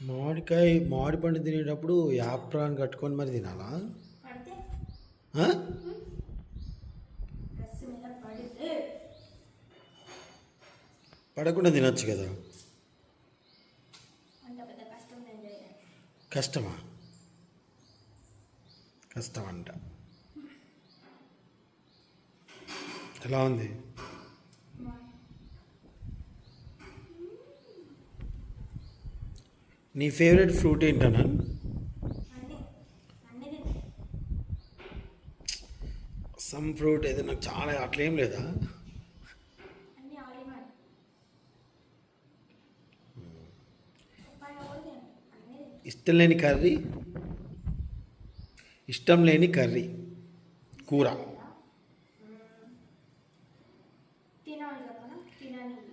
మామిడికాయ మామిడి పండు తినేటప్పుడు యాప్రాన్ కట్టుకొని మరి తినాలా? పడకుండా తినొచ్చు కదా? కష్టమా కష్టం అంట ఎలా ఉంది? నీ ఫేవరెట్ ఫ్రూట్ ఏంటన్నా? సమ్ ఫ్రూట్ ఏదో నాకు చాలా అట్లేం లేదా? ఇష్టం లేని కర్రీ? ఇష్టం లేని కర్రీ. కూర.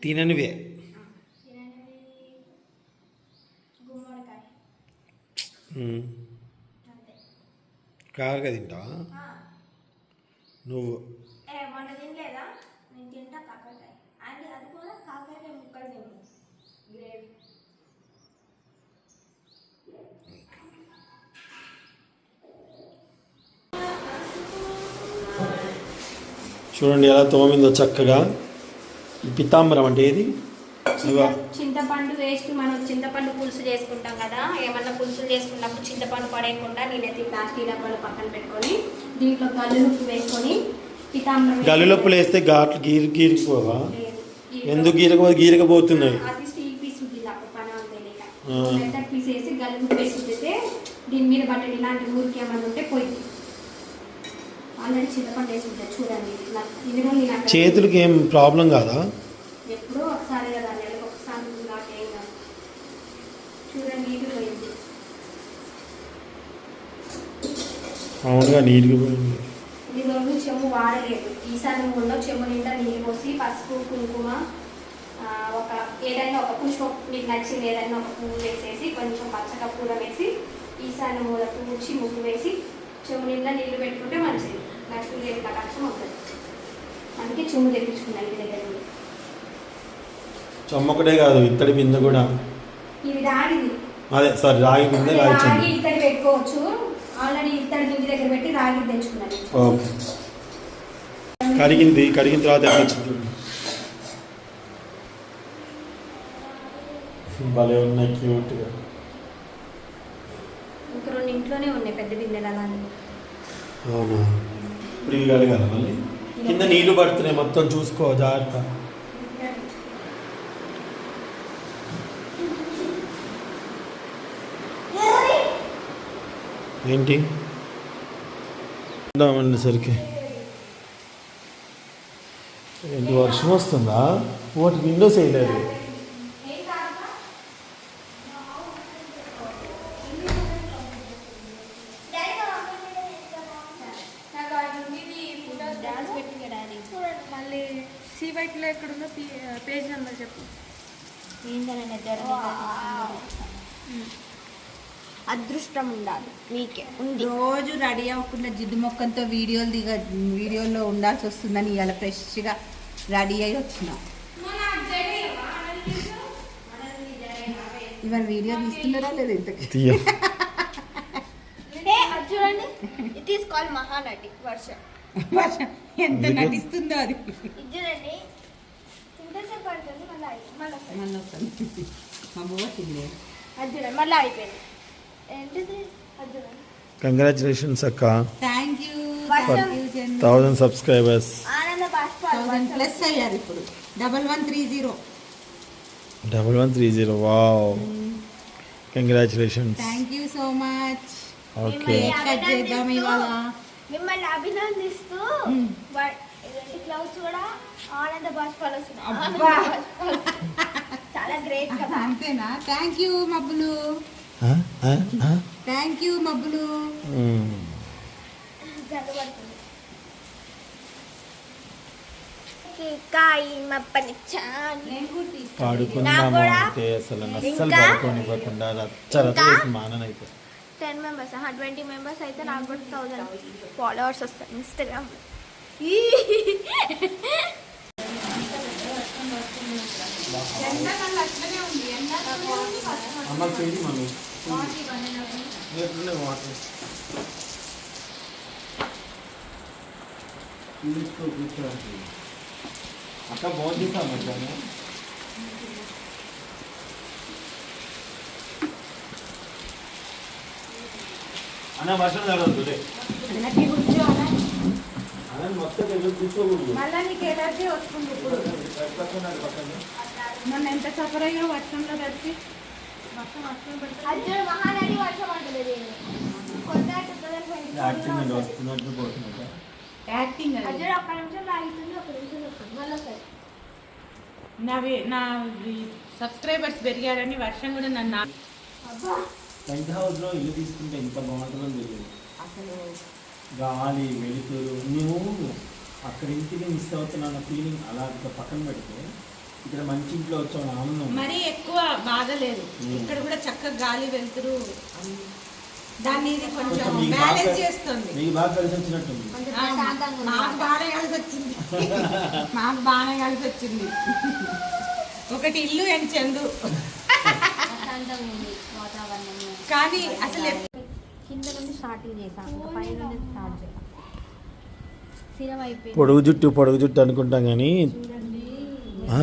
తిననివి కారుగా తింటావా? నువ్వు? తినలేదా? నేను తింటా కాకరకాయ. అండ్ అది కూడా కాకరకాయ ముక్కలు తిను. గ్రేవీ. చూడండి ఎలా తోమిందో చక్కగా. పితాంబరం అంటే ఏది? చింతపండు వేస్ట్ మనం చింతపండు పులుసు చేసుకుంటాం కదా ఏమన్నా పులుసులు చేసుకున్నప్పుడు చింతపండు పడేయకుండా నేనైతే ప్లాస్టిక్ డబ్బాలు పక్కన పెట్టుకొని దీంట్లో కల్లుప్పు వేసుకొని పితాంబరం గల్లులొప్పులు వేస్తే ఘాట్లు గీరి. ఈ- ఎందుకు గీరక గీరకపోతున్నాయి? అది స్టీల్ పీస్ ఉంటుంది అప్పుడు పని పీస్ వేసి గల్లుప్పు వేసి ఉంచితే దీని మీద బట్టలు ఇలాంటి ఊరికి ఏమన్నా ఉంటే పోయింది ఆల్రెడీ చింతపండు వేసి ఉంటుంది చూడండి. చేతులకి ఏం ప్రాబ్లం కాదా ఎప్పుడో ఒకసారి కదా నెలకు ఒకసారి ఉంటుంది కాబట్టి ఏం కాదు చూడండి నీటి పోయింది అవునుగా నీట్గా పోయింది ఈ రోజు చెమ్ము వాడలేదు. ఈసారి ముందు చెమ్ము నిండా నీళ్ళు పోసి పసుపు కుంకుమ ఒక ఏదైనా ఒక పుష్పం మీకు నచ్చింది ఏదైనా ఒక పువ్వు వేసేసి కొంచెం పచ్చగా పూల వేసి ఈసారి మూల పూడ్చి ముగ్గు వేసి చెమ్ము నిండా నీళ్ళు పెట్టుకుంటే మంచిది. లక్ష్మీదేవి కటాక్షం అవుతుంది. అందుకే చెమ్ము తెప్పించుకున్నాను ఇంటి దగ్గర కాదు ఇత్తడి బిందె కూడా. ఇది రాగిది. అదే సారీ రాగి బిందె రాగి రాగి ఇత్తడి పెట్టుకోవచ్చు. ఆల్రెడీ ఇత్తడి ఇంటి దగ్గర పెట్టి రాగి తెచ్చుకున్నాను. ఓకే. కడిగింది కడిగిన తర్వాత భలే ఉన్నాయి క్యూట్గా ఇంక రెండు ఇంట్లోనే ఉన్నాయి పెద్ద బిందెలు అలానే అవునా? ఇప్పుడు ఇవి మళ్ళీ? కింద నీళ్ళు పడుతున్నాయి మొత్తం చూసుకో జాగ్రత్త. ఏంటి? సరికి. ఏంటి వర్షం వస్తుందా? వాటి విండోస్ వేయలేదు డాన్స్ పెట్టింది మళ్ళీ సి వైట్లో ఎక్కడుందో పేజ్ నెంబర్ చెప్పు ఏంటనే అదృష్టం ఉండాలి. మీకే. ఉంది. రోజు రెడీ అవ్వకుండా జిడ్డు మొక్కంతో వీడియోలు దిగ వీడియోలో ఉండాల్సి వస్తుందని ఇవాళ ఫ్రెష్గా రెడీ అయ్యి వచ్చిన. ఇవాళ వీడియో తీస్తున్నారా లేదా ఇంతకి? చూడండి. ఇట్ ఈస్ కాల్ మహానటి వర్షం. వర్షం ఎంత? నటిస్తుందో అది. చూడండి. మళ్ళీ అయిపోయింది కంగ్రాచులేషన్స్ అక్క. Thank you. Thousand subscribers. Plus అయ్యారు ఇప్పుడు. Double one three zero double one three zero wow congratulations thank you so much okay cut చేద్దాం ఇవాళ. మిమ్మల్ని అభినందిస్తూ క్లౌడ్స్ కూడా ఆనంద బాష్పాలు వస్తున్నాయి. చాలా గ్రేట్ కదా. అంతేనా? థ్యాంక్ యూ మబ్బులు. థ్యాంక్ యూ మబ్బులు. పాడుకుందాము కూడా అంటే అసలు అస్సలు పడుకోనివ్వకుండా రచ్చరచ్చ ఇంకా? చేసి మాననైతే. టెన్ మెంబర్స్ ట్వంటీ మెంబర్స్ అయితే నాకు కూడా థౌసండ్ ఫాలోవర్స్ వస్తాయి ఇన్స్టాగ్రామ్ ఎండాకాలం అట్లనే ఉంది ఎండాకాలం అమ్మ చేయి మనం ఎట్లున్నాయి వాటర్ తీసుకో కూర్చో అక్క బాగుంది చేసా మధ్యాహ్నం అన్న వర్షం తడవద్దు లే అన్న మొత్తం దగ్గర కూర్చోకూడదు మళ్ళీ నీకు ఎలర్జీ వస్తుంది ఇప్పుడు పక్కన పక్కన మొన్న ఎంత సఫర్ అయ్యో వర్షంలో తడిచి యాక్టింగ్ అండి వస్తున్నట్టు పోతున్నట్టు. యాక్టింగ్ నావి నా సబ్స్క్రైబర్స్ పెరిగారని వర్షం కూడా నన్ను పెంట్ హౌస్లో ఇల్లు తీసుకుంటే ఎంత బాగుంటుందో తెలియదు. అసలు గాలి వెలుతురు నువ్వు అక్కడ ఇంటికి మిస్ అవుతున్న ఫీలింగ్ అలా పక్కన పెడితే ఇక్కడ మంచి ఇంట్లో వచ్చావు ఆనందం మరీ ఎక్కువ బాధ లేదు. ఉమ్. ఇక్కడ కూడా చక్కగా గాలి వెళ్తురు దాన్ని ఇది కొంచెం కొంచెం మీకు బ్యాలెన్స్ బాగా- చేస్తుంది. మీకు బాగా కలిసి వచ్చినట్టుంది. కొంచెం ఆ, ప్రశాంతంగా ఉంది మాకు బాగానే కలిసి వచ్చింది. మాకు బాగానే కలిసి వచ్చింది. ఒకటి ఇల్లు అండ్ చందు. ప్రశాంతంగా ఉంది వాతావరణం కానీ అసలు ఎప్- కింద నుండి స్టార్టింగ్ చేసాం ఇంకా పై నుండి స్టార్ట్ చేసాం స్థిరం అయిపోయింది పొడుగు జుట్టు పొడుగు జుట్టు అనుకుంటాం కానీ. చూడండి. ఆ?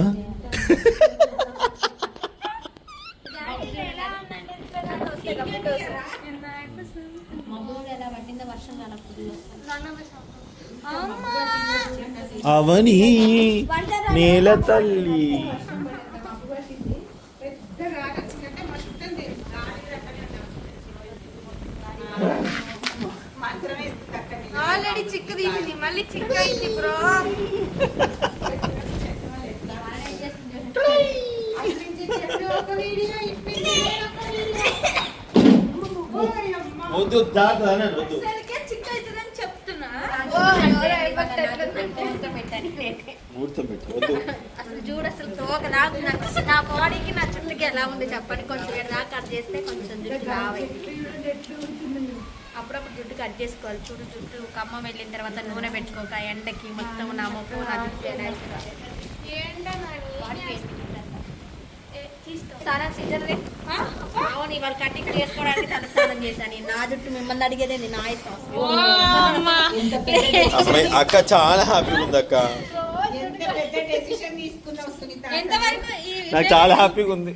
వర్షం అవని నేల తల్లి. ఆల్రెడీ చిక్కు తీసింది మళ్ళీ చిక్కు అయింది బ్రో. వద్దు వద్దు. ముహూర్తం పెట్టు వద్దు. అసలు చూడు అసలు తోక నాకు. నా బాడీకి నా చుట్టుకి ఎలా ఉంది చెప్పండి. కొంచెం ఇక్కడ దాకా కట్ చేస్తే కొంచెం జుట్టు రావాలి. అప్పుడప్పుడు జుట్టు కట్ చేసుకోవాలి. చూడు జుట్టు ఖమ్మం వెళ్ళిన తర్వాత నూనె పెట్టుకోక ఎండకి మొత్తం నా మొక్క నా జుట్టు ఎలా స్నానం సీజన్ అవును ఇవాళ కటింగ్ చేసుకోవడానికి తల స్నానం చేశాను. నా జుట్టు మిమ్మల్ని అడిగేదే నా అసలు అక్క చాలా హ్యాపీగా ఉంది అక్క ఎంత పెద్ద డెసిషన్ తీసుకున్నావు సునీత? ఎంతవరకు ఈ నాకు చాలా హ్యాపీగా ఉంది.